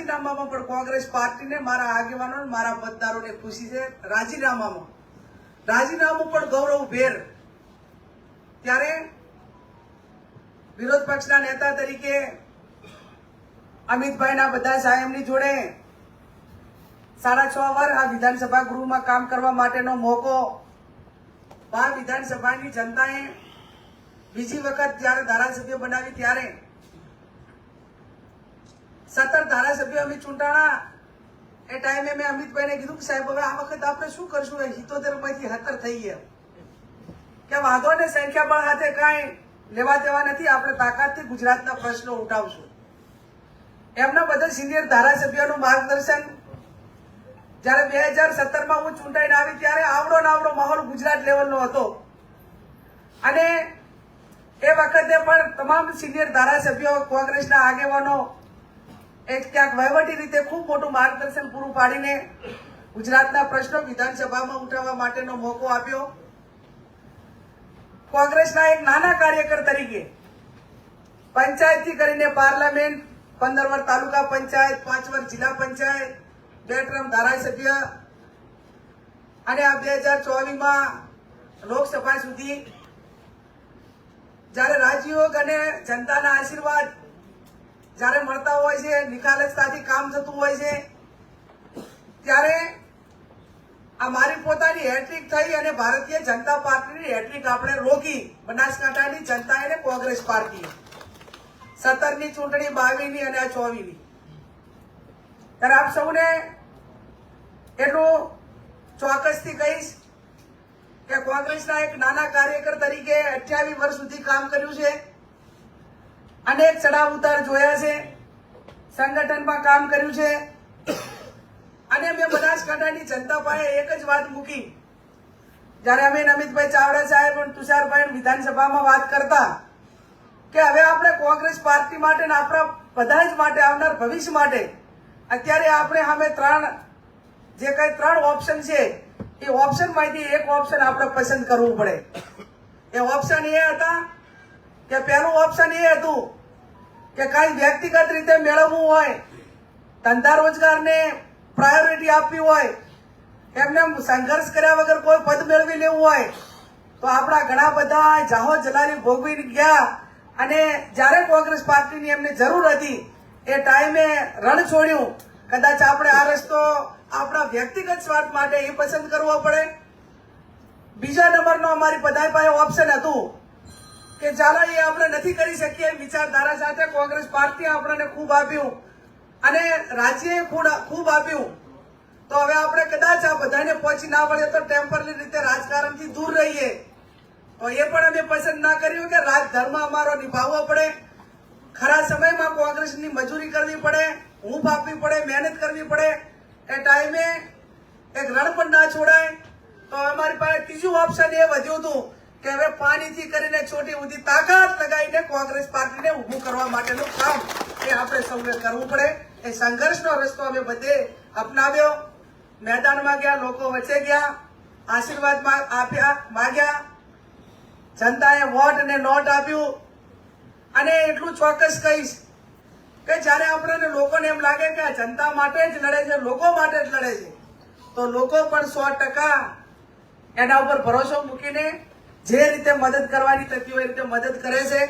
રાજીનામામાં પણ કોંગ્રેસ પાર્ટીને મારા આગેવાનો મારા મતદારોને ખુશી છે. રાજીનામામાં. રાજીનામું પણ ગૌરવ ભેર ત્યારે વિરોધ પક્ષના નેતા તરીકે અમિતભાઈના બધા સાહેબની જોડે સાડા છ વાર આ વિધાનસભા ગૃહમાં કામ કરવા માટેનો મોકો આ વિધાનસભાની જનતાએ બીજી વખત જ્યારે ધારાસભ્ય બનાવી ત્યારે સત્તર ધારાસભ્યો અમે ચૂંટાણા. એ ટાઈમે મેં અમિતભાઈને કીધું કે સાહેબ, હવે આ વખત આપણે શું કરશું? સિત્તોતેરમાંથી હતર થઈ ગયા. કે વાંધો ને પણ હાથે કાંઈ લેવા દેવા નથી, આપણે તાકાતથી ગુજરાતના પ્રશ્નો ઉઠાવશું. એમના બધા સિનિયર ધારાસભ્યોનું માર્ગદર્શન. જ્યારે બે હજાર સત્તરમાં હું ચૂંટાઈને આવી, ત્યારે આવડો નાવડો માહોલ ગુજરાત લેવલનો હતો. અને એ વખતે પણ તમામ સિનિયર ધારાસભ્યો, કોંગ્રેસના આગેવાનો એક ક્યાંક વહીવટી રીતે ખૂબ મોટું માર્ગદર્શન પૂરું પાડીને ગુજરાતના પ્રશ્નો વિધાનસભામાં ઉઠાવવા માટેનો મોકો આપ્યો. કોંગ્રેસના એક નાના કાર્યકર તરીકે પંચાયતથી કરીને પાર્લામેન્ટ પંદર વર્ષ તાલુકા પંચાયત પાંચ વર્ષ જિલ્લા પંચાયત બે ટ્રમ ધારાસભ્ય અને આ બે હજાર ચોવીસમાં લોકસભા સુધી જ્યારે રાજયોગ અને જનતાના આશીર્વાદ જ્યારે મળતા હોય છે નિખાલસતાથી કામ થતું હોય છે, ત્યારે આ મારી પોતાની હેટ્રિક થઈ અને ભારતીય જનતા પાર્ટીની હેટ્રિક આપણે રોકી બનાસકાંઠાની જનતા અને કોંગ્રેસ પાર્ટી સત્તરની ચૂંટણી બાવીસની અને આ ચોવીસની ત્યારે આપ સૌને એટલું ચોક્કસથી કહીશ કે કોંગ્રેસના એક નાના કાર્યકર તરીકે અઠ્યાવીસ વર્ષ સુધી કામ કર્યું છે. અનેક ચડાવ ઉતાર જોયા છે. સંગઠનમાં કામ કર્યું છે. અને મેં બનાસકાંઠાની જનતા પાસે એક જ વાત મૂકી. જ્યારે અમે નમિતભાઈ ચાવડા સાહેબ અને તુષારભાઈ વિધાનસભામાં વાત કરતા કે હવે આપણે કોંગ્રેસ પાર્ટી માટે ને આપણા બધા જ માટે આવનાર ભવિષ્ય માટે અત્યારે આપણે સામે ત્રણ, જે કઈ ત્રણ ઓપ્શન છે, એ ઓપ્શનમાંથી એક ઓપ્શન આપણે પસંદ કરવું પડે. એ ઓપ્શન એ હતા કે પહેલું ઓપ્શન એ હતું કે કઈ વ્યક્તિગત રીતે મેળવવું હોય, ધંધા રોજગારને પ્રાયોરિટી આપવી હોય, એમને સંઘર્ષ કર્યા વગર કોઈ પદ મેળવી લેવું હોય, તો આપણા ઘણા બધા જાહો જલાલી ભોગવી ગયા અને જ્યારે કોંગ્રેસ પાર્ટીની એમને જરૂર હતી, એ ટાઈમે રણ છોડ્યું. કદાચ આપણે આ રસ્તો આપણા વ્યક્તિગત સ્વાર્થ માટે એ પસંદ કરવો પડે. બીજા નંબરનો અમારી બધા પાસે ઓપ્શન હતું કે ચાલો, એ આપણે નથી કરી શકીએ વિચારધારા સાથે કોંગ્રેસ પાર્ટીએ આપણને ખૂબ આપ્યું અને રાજ્યએ ખૂબ- આપ્યું. તો હવે આપણે કદાચ આ બધાને પહોંચી ના વળે તો ટેમ્પરરી રીતે રાજકારણથી દૂર રહીએ. તો એ પણ અમે પસંદ ના કર્યું કે રાજધર્મ અમારો નિભાવવો પડે. ખરા સમયમાં કોંગ્રેસની મજૂરી કરવી પડે, ઊંઘ આપવી પડે, મહેનત કરવી પડે. એ ટાઈમે એક રણ પણ ના છોડાય. તો અમારી પાસે ત્રીજું ઓપ્શન એ વધ્યું હતું. કે હવે પાણીથી કરીને છોટી સુધી તાકાત લગાવીને કોંગ્રેસ પાર્ટીને ઊભું કરવા માટેનું કામ એ આપણે સૌને કરવું પડે. એ સંઘર્ષનો રસ્તો અમે બધે અપનાવ્યો. મેદાનમાં ગયા, લોકો વચ્ચે ગયા આશીર્વાદ આપ્યા, માગ્યા. જનતાએ વોટ અને નોટ આપ્યું. અને એટલું ચોક્કસ કહીશ કે જ્યારે આપણને લોકોને એમ લાગે કે આ જનતા માટે જ લડે છે, લોકો માટે જ લડે છે, તો લોકો પણ સો ટકા એના ઉપર ભરોસો મૂકીને જે રીતે મદદ કરવાની થતી હોય એ રીતે મદદ કરે છે.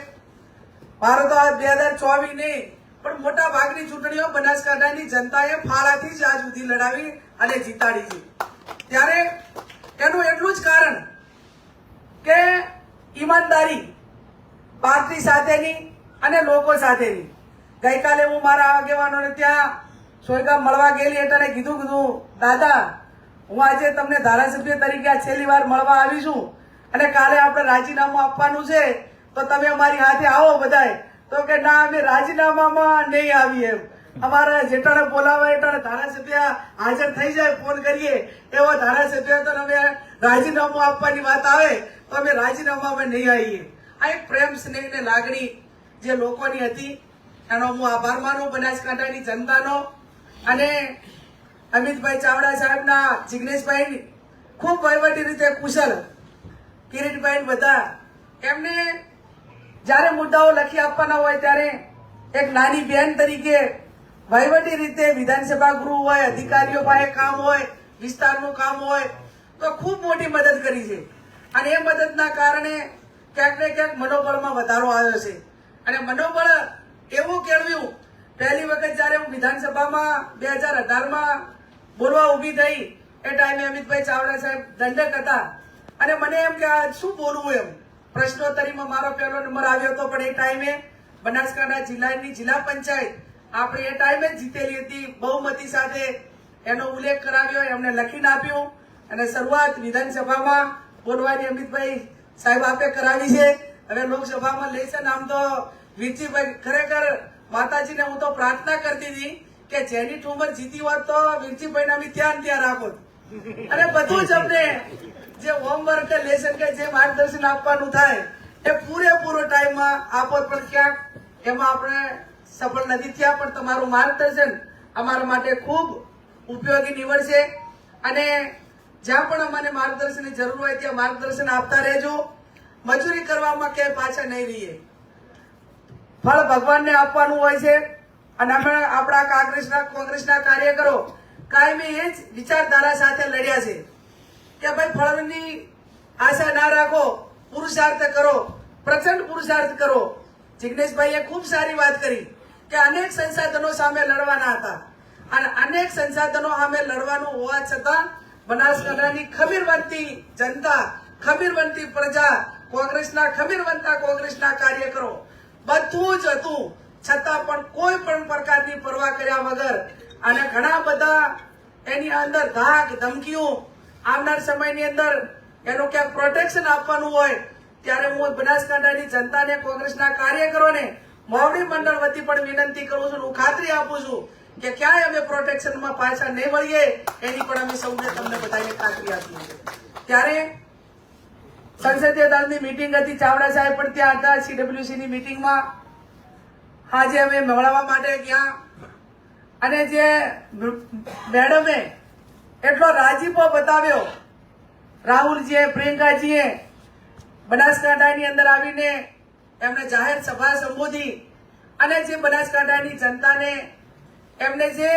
મારો તો આ બે હજાર ચોવીસ નહીં, પણ મોટા ભાગની ચૂંટણીઓ બનાસકાંઠાની જનતાએ ફાળાથી જ આજ સુધી લડાવી અને જીતાડી છે. ત્યારે એનું એટલું જ કારણ કે ઈમાનદારી પાર્ટી સાથેની અને લોકો સાથેની. ગઈકાલે હું મારા આગેવાનોને ત્યાં સોયગામ મળવા ગયેલી એટલે કીધું કીધું દાદા, હું આજે તમને ધારાસભ્ય તરીકે આ છેલ્લી વાર મળવા આવી છું. અને કાલે આપણે રાજીનામું આપવાનું છે, તો તમે અમારી હાથે આવો બધાય. તો કે ના, અમે રાજીનામામાં નહીં આવીએ એમ. અમારે જેટાણે બોલાવે એટાણે ધારાસભ્ય હાજર થઈ જાય, ફોન કરીએ. એવો ધારાસભ્ય તો અમે રાજીનામું આપવાની વાત આવે, તો અમે રાજીનામામાં નહીં આવીએ. આ એક પ્રેમ સ્નેહ ને લાગણી જે લોકોની હતી, એનો હું આભાર માનું, બનાસકાંઠાની જનતાનો. અને અમિતભાઈ ચાવડા સાહેબના જિગ્નેશભાઈ ખૂબ વહીવટી રીતે કુશળ કિરીટભાઈ બધા. એમને જ્યારે મુદ્દાઓ લખી આપવાના હોય ત્યારે એક નાની બેન તરીકે વહીવટી રીતે વિધાનસભા ગૃહ હોય, અધિકારીઓ પાસે કામ હોય, વિસ્તારનું કામ હોય, તો ખૂબ મોટી મદદ કરી છે. અને એ મદદના કારણે ક્યાંક ને ક્યાંક મનોબળમાં વધારો આવ્યો છે. અને મનોબળ એવું કેળવ્યું, પહેલી વખત જ્યારે હું વિધાનસભામાં બે હજાર અઢારમાં બોલવા ઊભી થઈ, એ ટાઈમે અમિતભાઈ ચાવડા સાહેબ દંડક હતા. અને મને એમ કે શું બોલવું એમ? પ્રશ્નોત્તરીમાં મારો પહેલો નંબર આવ્યો હતો, પણ એ ટાઈમે બનાસકાંઠા જિલ્લાની જિલ્લા પંચાયત આપણે એ ટાઈમે જીતેલી હતી. બહુમતી સાથે એનો ઉલ્લેખ કરાવ્યો, એમને લખીને આપ્યું અને શરૂઆત વિધાનસભામાં બોલવાની અમિતભાઈ સાહેબ આપે કરાવી છે. હવે લોકસભામાં લેશે ને આમ તો વીરજીભાઈ ખરેખર માતાજીને હું તો પ્રાર્થના કરતી હતી કે જેની ઠુમર જીતી હોત તો વીરજીભાઈને અમે ધ્યાન ને ત્યાં રાખો અને બધું જ અમને જે હોમવર્ક કે લેસન કે જે માર્ગદર્શન આપવાનું થાય, એ પૂરેપૂરો ટાઈમમાં આપો પણ ક્યાંક એમાં આપણે સફળ નથી થયા, પણ તમારું માર્ગદર્શન અમારા માટે ખૂબ ઉપયોગી નીવડશે. અને જ્યાં પણ અમને માર્ગદર્શનની જરૂર હોય, ત્યાં માર્ગદર્શન આપતા રહેજો. મજૂરી કરવામાં ક્યાંય પાછા નહીં રહીએ. ફળ ભગવાનને આપવાનું હોય છે. અને અમે આપણા કોંગ્રેસના કોંગ્રેસના કાર્યકરો કાયમી એ જ વિચારધારા સાથે લડ્યા છે. કે ભાઈ ફળની આશા ના રાખો, પુરુષાર્થ કરો, પ્રચંડ પુરુષાર્થ કરો. જિગ્નેશભાઈએ ખૂબ સારી વાત કરી કે અનેક સંસાધનો સામે લડવાના હતા. અને અનેક સંસાધનો સામે લડવાનું હોવા છતાં બનાસકાંઠાની ખમીર બનતી જનતા ખમીર બનતી પ્રજા, કોંગ્રેસના ખમીર બનતા કોંગ્રેસના કાર્યકરો, બધું જ હતું. છતાં પણ કોઈ પણ પ્રકારની પરવા કર્યા વગર અને ઘણા બધા એની અંદર ધાક, ધમકીઓ આવનાર સમયની અંદર એનું ક્યાંક પ્રોટેક્શન આપવાનું હોય, ત્યારે હું બનાસકાંઠાની જનતાને, કોંગ્રેસના કાર્યકરોને, મોવડી મંડળ વતી પણ વિનંતી કરું છું હું ખાતરી આપું છું કે ક્યાંય અમે પ્રોટેક્શનમાં પાછા નહીં વળીએ, એની પણ અમે સૌને તમને બધાને ખાતરી આપી ત્યારે સંસદીય દળની મીટિંગ હતી, ચાવડા સાહેબ પણ ત્યાં હતા સીડબ્લ્યુસીની મીટિંગમાં આજે અમે મળવા માટે ગયા. અને જે મેડમે એટલો રાજીપો બતાવ્યો. રાહુલજીએ, પ્રિયંકાજીએ બનાસકાંઠાની અંદર આવીને એમને જાહેર સભા સંબોધી અને જે બનાસકાંઠાની જનતાને, એમને જે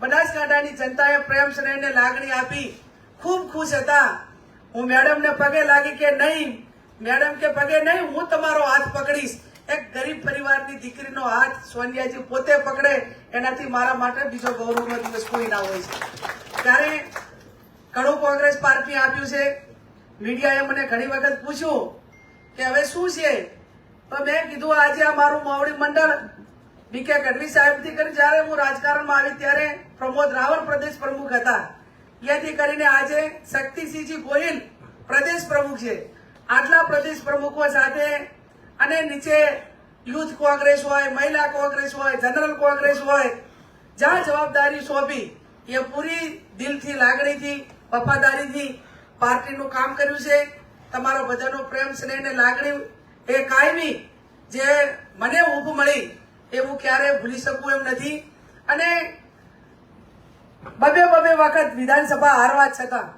બનાસકાંઠાની જનતાએ પ્રેમ સ્નેહને લાગણી આપી, ખૂબ ખુશ હતા. હું મેડમને પગે લાગી કે નહીં, મેડમ કે પગે નહીં, હું તમારો હાથ પકડીશ. એક ગરીબ પરિવારની દીકરીનો હાથ સોનિયાજી પોતે પકડે, એનાથી મારા માટે બીજો ગૌરવનો દિવસ કોઈ ના હોય છે ત્યારે ઘણું કોંગ્રેસ પાર્ટી આપ્યું છે. મીડિયાએ મને ઘણી વખત પૂછ્યું કે હવે શું છે? તો મેં કીધું, આજે આ મારું માવડી મંડળ બીકે ગઢવી સાહેબથી કરી, જ્યારે હું રાજકારણમાં આવી ત્યારે પ્રમોદ રાવલ પ્રદેશ પ્રમુખ હતા. ત્યાંથી કરીને આજે શક્તિસિંહજી ગોહિલ પ્રદેશ પ્રમુખ છે. આટલા પ્રદેશ પ્રમુખો સાથે અને નીચે યુથ કોંગ્રેસ હોય, મહિલા કોંગ્રેસ હોય, જનરલ કોંગ્રેસ હોય, જ્યાં જવાબદારી સોંપી એ પૂરી દિલથી, લાગણીથી, વફાદારીથી પાર્ટીનું કામ કર્યું છે. તમારો બધાનો પ્રેમ, સ્નેહ ને લાગણી એ કાયમી જે મને ઊભ મળી એ હું ક્યારે ભૂલી શકું એમ નથી. અને બબે બબે વખત વિધાનસભા હારવા છતાં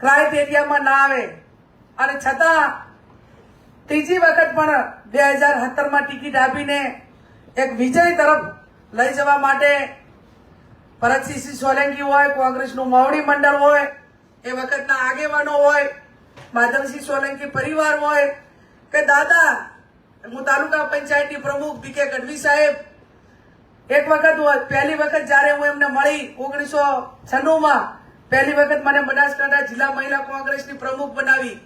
ક્રાઇટેરિયામાં ના આવે. અને છતાં ત્રીજી વખત પણ બે હજાર સત્તરમાં ટિકિટ આપીને એક વિજય તરફ લઈ જવા માટે ભરતસિંહ સોલંકી હોય, કોંગ્રેસનું માવડી મંડળ હોય, એ વખતના આગેવાનો હોય, માધવસિંહ સોલંકી પરિવાર હોય, કે દાદા, હું તાલુકા પંચાયતની પ્રમુખ બી કે ગઢવી સાહેબ, એક વખત પહેલી વખત જ્યારે હું એમને મળી ઓગણીસો છન્નુમાં, પહેલી વખત મને બનાસકાંઠા જિલ્લા મહિલા કોંગ્રેસની પ્રમુખ બનાવી,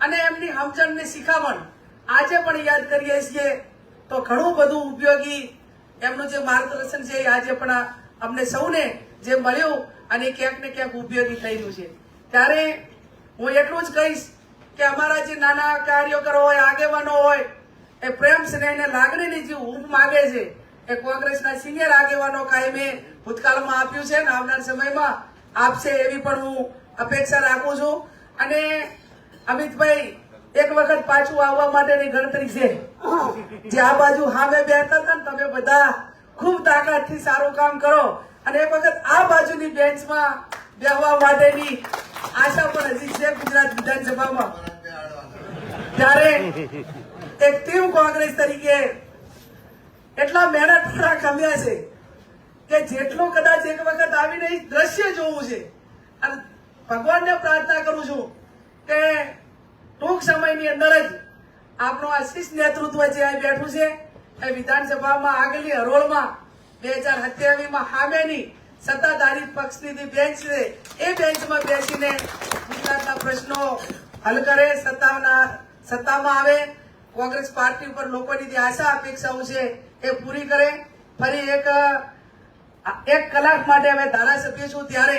અને એમની સમજણ ને શિખામણ આજે પણ યાદ કરીએ છીએ, તો ઘણું બધું ઉપયોગી એમનું જે માર્ગદર્શન છે એ આજે પણ અમને સૌને જે મળ્યું અને ક્યાંક ને ક્યાંક ઉપયોગી થયેલું છે. ત્યારે હું એટલું જ કહીશ કે અમારા જે નાના કાર્યકરો હોય આગેવાનો હોય એ પ્રેમ સ્નેહ ને લાગણીની જે ઊંઘ માગે છે એ કોંગ્રેસના સિનિયર આગેવાનો કાયમે ભૂતકાળમાં આપ્યું છે ને આવનાર સમયમાં આપશે એવી પણ હું અપેક્ષા રાખું છું. અને અમિતભાઈ એક વખત પાછું આવવા માટેની ગણતરી છે. જે આ બાજુ સામે બેઠા હતા ને તમે બધા ખૂબ તાકાતથી સારું કામ કરો અને એ વખત આ બાજુની બેન્ચમાં બેહવા માટેની આશા પણ હજી છે ગુજરાત વિધાનસભામાં. ત્યારે એક ટીમ કોંગ્રેસ તરીકે એટલા મહેનત થોડા ખમ્યા છે કે જેટલું કદાચ એક વખત આવીને દ્રશ્ય જોવું છે. અને ભગવાનને પ્રાર્થના કરું છું કે ટૂંક સમયની અંદર જ આપણું આશીષ નેતૃત્વ જે અહીં બેઠું છે એ વિધાનસભામાં આગલી હરોળમાં બે હજાર સત્યાવીસમાં સામેની સત્તાધારી પક્ષની જે બેન્ચ છે, એ બેન્ચમાં બેસીને ગુજરાતના પ્રશ્નો હલ કરે, સત્તાના, સત્તામાં આવે. કોંગ્રેસ પાર્ટી ઉપર લોકોની જે આશા અપેક્ષાઓ છે, એ પૂરી કરે. ફરી એક એક કલાક માટે અમે ધારાસભ્ય છું ત્યારે.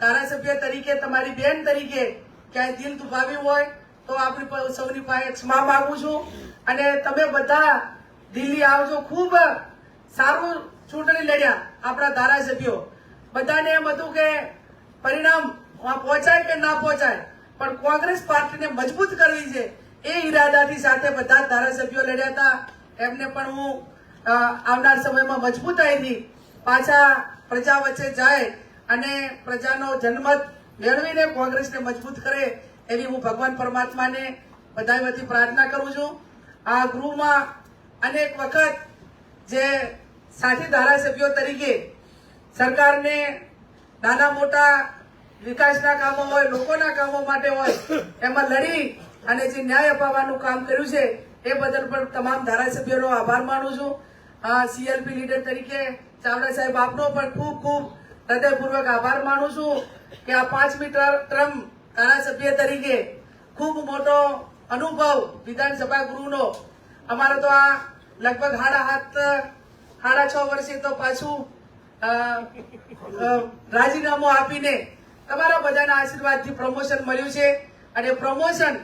ધારાસભ્ય તરીકે, તમારી બેન તરીકે ક્યાંય દિલ દુભાવ્યું હોય, તો આપણી સૌની પાસે ક્ષમા માગું છું. અને તમે બધા દિલ્હી આવજો. ખૂબ સારું ચૂંટણી લડ્યા આપણા ધારાસભ્યો. બધાને એમ હતું કે પરિણામ પહોંચાય કે ના પહોંચાય, પણ કોંગ્રેસ પાર્ટીને મજબૂત કરવી છે એ ઈરાદાથી સાથે બધા ધારાસભ્યો લડ્યા હતા. એમને પણ હું આવનાર સમયમાં મજબૂતાઈથી પાછા પ્રજા વચ્ચે જાય અને પ્રજાનો જનમત મેળવીને કોંગ્રેસને મજબૂત કરે એવી હું ભગવાન પરમાત્માને બધા વતી પ્રાર્થના કરું છું. આ ગૃહમાં અનેક વખત જે સાથી ધારાસભ્યો તરીકે સરકારને નાના મોટા વિકાસના કામો હોય, લોકોના કામો માટે હોય, એમાં લડી અને જે ન્યાય અપાવવાનું કામ કર્યું છે, એ બદલ પણ તમામ ધારાસભ્યોનો આભાર માનું છું. સીએલપી લીડર તરીકે ચાવડા સાહેબ, આપનો પણ ખૂબ ખૂબ હૃદયપૂર્વક આભાર માનું છું કે આ પાંચમી મીટર ટર્મ ધારાસભ્ય તરીકે ખૂબ મોટો અનુભવ વિધાનસભા ગૃહનો અમારે તો આ લગભગ હાડા હાથ સાડા છ વર્ષે તો પાછું રાજીનામું આપીને તમારા બધાના આશીર્વાદથી પ્રમોશન મળ્યું છે. અને પ્રમોશન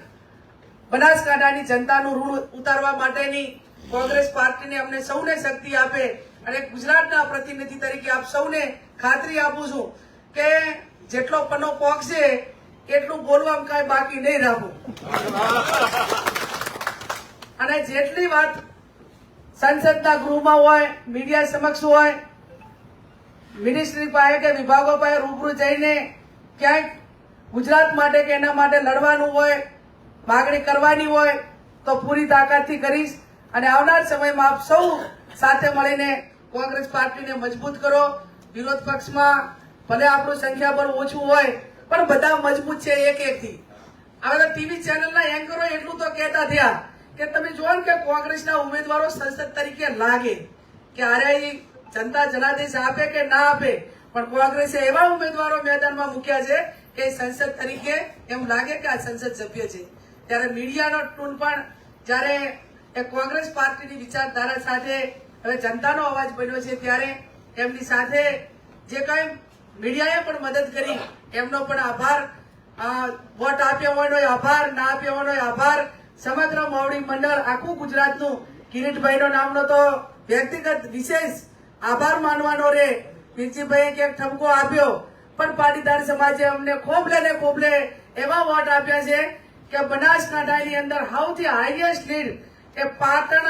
બનાસકાંઠાની જનતાનું ઋણ ઉતારવા માટેની કોંગ્રેસ પાર્ટીને અમને સૌને શક્તિ આપે અને ગુજરાતના પ્રતિનિધિ તરીકે આપ સૌને ખાતરી આપું છું કે જેટલો પન્નો પોકશે એટલું બોલવામાં કાંઈ બાકી નહીં રાખું. અને જેટલી વાત સંસદના ગૃહમાં હોય, મીડિયા સમક્ષ હોય મિનિસ્ટ્રી પાસે કે વિભાગો પાસે રૂબરૂ જઈને ક્યાંક ગુજરાત માટે કે એના માટે લડવાનું હોય, માગણી કરવાની હોય, તો પૂરી તાકાતથી કરીશ. અને આવનાર સમયમાં આપ સૌ સાથે મળીને કોંગ્રેસ પાર્ટીને મજબૂત કરો. વિરોધ પક્ષમાં ભલે આપણું સંખ્યાબળ ઓછું હોય, પણ બધા મજબૂત છે એક એકથી હવે તો ટીવી ચેનલના એન્કરો એટલું તો કહેતા થયા. કે તમે જોવો કે કોંગ્રેસના ઉમેદવારો સંસદ તરીકે લાગે કે અરે ઈ જનતા જનાદેશ આપે કે ના આપે? પણ કોંગ્રેસે એવા ઉમેદવારો મેદાનમાં મૂક્યા છે કે સંસદ તરીકે એમ લાગે કે આ સંસદ સભ્ય છે. ત્યારે મીડિયાનો ટૂન પણ જ્યારે એ કોંગ્રેસ પાર્ટીની વિચારધારા સાથે હવે જનતાનો અવાજ બન્યો છે ત્યારે એમની સાથે જે કઈ મીડિયાએ પણ મદદ કરી, એમનો પણ આભાર વોટ આપ્યો હોય આભાર, ના આપ્યો હોવાનો આભાર. સમગ્ર મોવડી મંડળ આખું ગુજરાતનું કિરીટભાઈનો નામનો તો વ્યક્તિગત વિશેષ આભાર માનવાનો રે. પીરજીભાઈએ ક્યાંક ઠપકો આપ્યો, પણ પાટીદાર સમાજે અમને ખોબલે ને ખોબલે એવા વોટ આપ્યા છે કે બનાસકાંઠાની અંદર સૌથી હાઈએસ્ટ લીડ એ પાટણ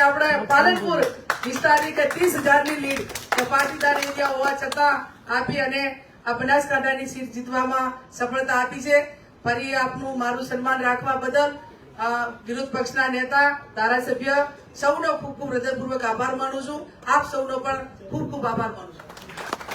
આપણે પાલનપુર વિસ્તારની કે ત્રીસ હજારની લીડ એ પાટીદાર એરિયા હોવા છતાં આપી અને આ બનાસકાંઠાની સીટ જીતવામાં સફળતા આપી છે. ફરી આપનું મારું સન્માન રાખવા બદલ વિરોધ પક્ષના નેતા, ધારાસભ્ય, સૌનો ખૂબ ખૂબ હૃદયપૂર્વક આભાર માનું છું. આપ સૌનો પણ ખૂબ ખૂબ આભાર માનું છું.